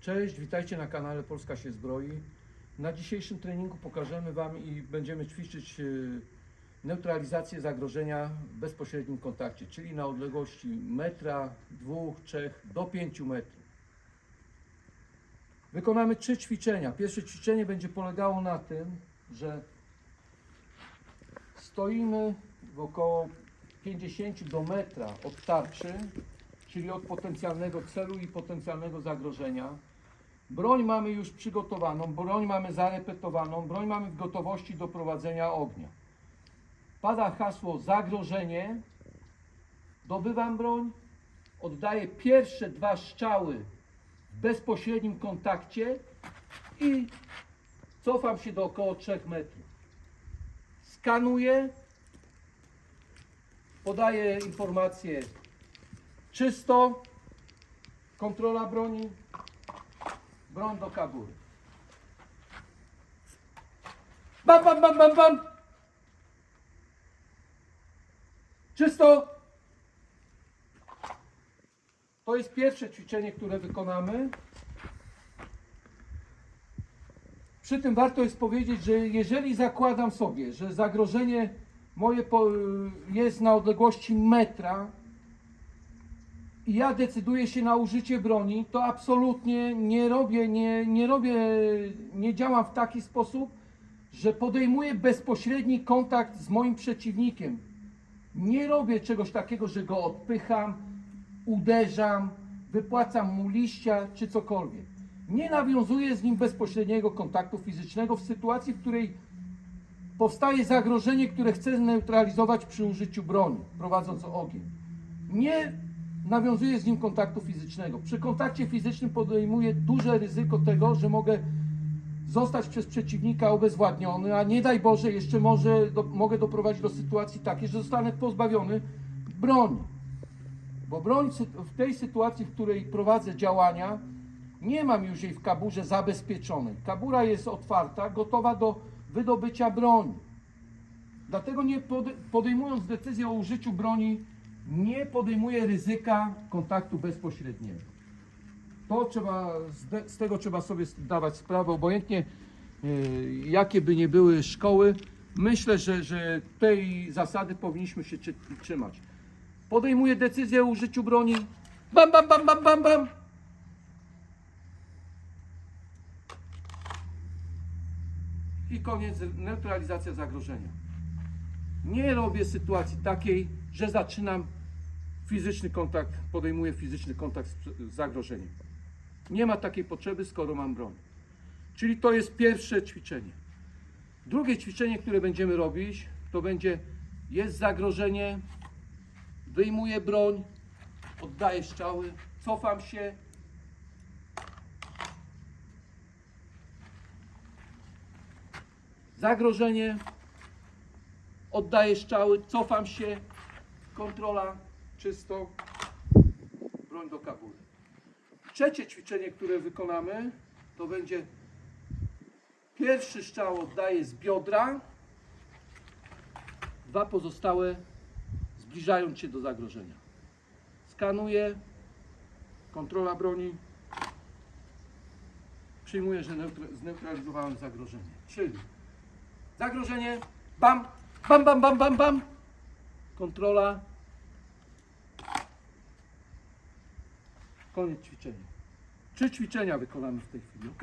Cześć, witajcie na kanale Polska się zbroi. Na dzisiejszym treningu pokażemy Wam i będziemy ćwiczyć y, neutralizację zagrożenia w bezpośrednim kontakcie, czyli na odległości metra, dwóch, trzech do pięciu metrów. Wykonamy trzy ćwiczenia. Pierwsze ćwiczenie będzie polegało na tym, że stoimy w około 50 do metra od tarczy, czyli od potencjalnego celu i potencjalnego zagrożenia. Broń mamy już przygotowaną, broń mamy zarepetowaną, broń mamy w gotowości do prowadzenia ognia. Pada hasło zagrożenie, dobywam broń, oddaję pierwsze dwa strzały w bezpośrednim kontakcie i cofam się do około 3 metrów. Skanuję, podaję informację czysto, kontrola broni, broń do kabury. Bam, bam, bam, bam, bam! Czysto! To jest pierwsze ćwiczenie, które wykonamy. Przy tym warto jest powiedzieć, że jeżeli zakładam sobie, że zagrożenie moje po, jest na odległości metra i ja decyduję się na użycie broni, to absolutnie nie robię, nie, nie robię, nie działam w taki sposób, że podejmuję bezpośredni kontakt z moim przeciwnikiem. Nie robię czegoś takiego, że go odpycham, uderzam, wypłacam mu liścia czy cokolwiek. Nie nawiązuję z nim bezpośredniego kontaktu fizycznego w sytuacji, w której powstaje zagrożenie, które chcę neutralizować przy użyciu broni, prowadząc ogień. Nie nawiązuję z nim kontaktu fizycznego. Przy kontakcie fizycznym podejmuję duże ryzyko tego, że mogę zostać przez przeciwnika obezwładniony, a nie daj Boże, jeszcze może do, mogę doprowadzić do sytuacji takiej, że zostanę pozbawiony broni. Bo broń w tej sytuacji, w której prowadzę działania, nie mam już jej w kaburze zabezpieczonej. Kabura jest otwarta, gotowa do wydobycia broni. Dlatego nie pode- podejmując decyzję o użyciu broni, nie podejmuję ryzyka kontaktu bezpośredniego. To trzeba, z, tego trzeba sobie zdawać sprawę, obojętnie yy, jakie by nie były szkoły. Myślę, że, że tej zasady powinniśmy się trzymać. Podejmuję decyzję o użyciu broni. Bam, bam, bam, bam, bam, bam. I koniec, neutralizacja zagrożenia. Nie robię sytuacji takiej, że zaczynam fizyczny kontakt, podejmuję fizyczny kontakt z zagrożeniem. Nie ma takiej potrzeby, skoro mam broń. Czyli to jest pierwsze ćwiczenie. Drugie ćwiczenie, które będziemy robić, to będzie jest zagrożenie, wyjmuję broń, oddaję strzały, cofam się. Zagrożenie, oddaję strzały, cofam się, kontrola, czysto, broń do kabury. Trzecie ćwiczenie, które wykonamy, to będzie pierwszy strzał oddaję z biodra, dwa pozostałe zbliżając się do zagrożenia. Skanuję, kontrola broni, przyjmuję, że neutra- zneutralizowałem zagrożenie. Czyli zagrożenie, bam, bam, bam, bam, bam, bam, kontrola, koniec ćwiczenia. Trzy ćwiczenia wykonamy w tej chwili, ok?